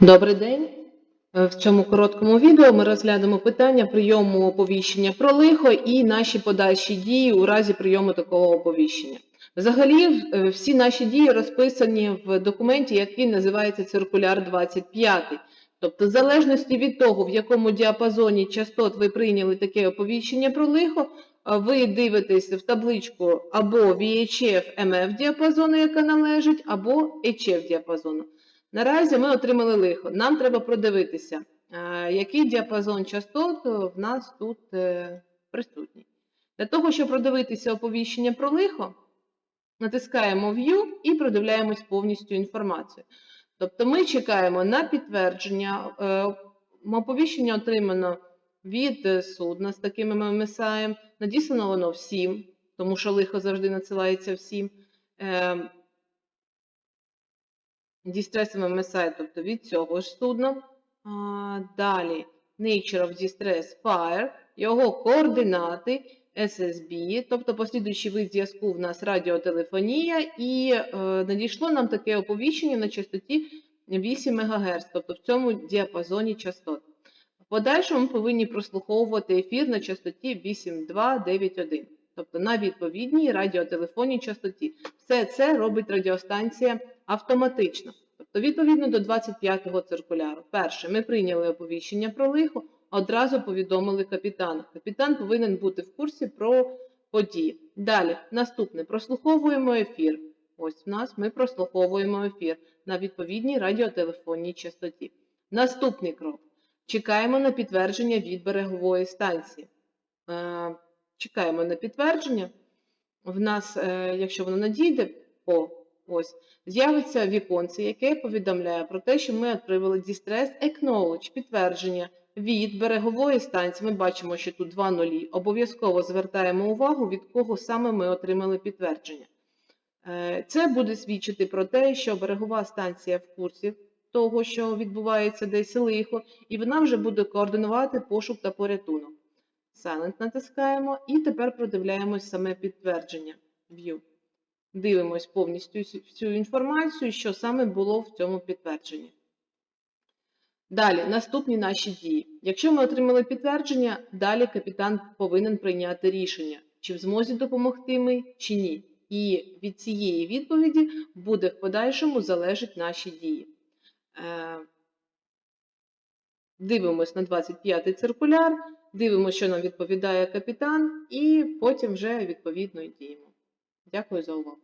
Добрий день. Е, В цьому короткому відео ми розглянемо питання прийому оповіщення про лихо і наші подальші дії у разі прийому такого оповіщення. Взагалі, е, всі наші дії розписані в документі, який називається циркуляр 25. Тобто, в залежності від того, в якому діапазоні частот ви прийняли таке оповіщення про лихо, ви дивитесь в табличку або VHF MF діапазону, яка належить, або HF діапазону. Наразі ми отримали лихо. Нам треба продивитися, е, який діапазон частот в нас тут е, присутній. Для того, щоб продивитися оповіщення про лихо, натискаємо View і продивляємось повністю інформацію. Тобто ми чекаємо на підтвердження. е, Оповіщення отримано від судна з таким MMSI, надіслано воно всім, тому що лихо завжди надсилається всім. Е, Distress тобто від цього ж судна. А, Далі Nature of Distress Fire, його координати SSB, тобто послідуючий вид зв'язку в нас радіотелефонія, і е, надійшло нам таке оповіщення на частоті 8 МГц, тобто в цьому діапазоні частот. В подальшому ми повинні прослуховувати ефір на частоті 8291, тобто на відповідній радіотелефонній частоті. Все це робить радіостанція автоматично. Тобто, відповідно до 25-го циркуляру. Перше, ми прийняли оповіщення про лихо, одразу повідомили капітана. Капітан повинен бути в курсі про події. Далі, наступне, прослуховуємо ефір. Ось в нас ми прослуховуємо ефір на відповідній радіотелефонній частоті. Наступний крок. Чекаємо на підтвердження від берегової станції. Чекаємо на підтвердження. В нас, е, якщо воно надійде, о, ось, з'явиться віконце, яке повідомляє про те, що ми отримали Distress Acknowledge, підтвердження від берегової станції. Ми бачимо, що тут два нулі. Обов'язково звертаємо увагу, від кого саме ми отримали підтвердження. Е, Це буде свідчити про те, що берегова станція в курсі того, що відбувається десь лихо, і вона вже буде координувати пошук та порятунок. Silent натискаємо і тепер продивляємось саме підтвердження View. Дивимось повністю всю- інформацію, що саме було в цьому підтвердженні. Далі, наступні наші дії. Якщо ми отримали підтвердження, далі капітан повинен прийняти рішення, чи в змозі допомогти ми, чи ні. І від цієї відповіді буде в подальшому залежать наші дії. Е, Дивимось на 25-й циркуляр, дивимося, що нам відповідає капітан, і потім вже відповідно діємо. Дякую за увагу.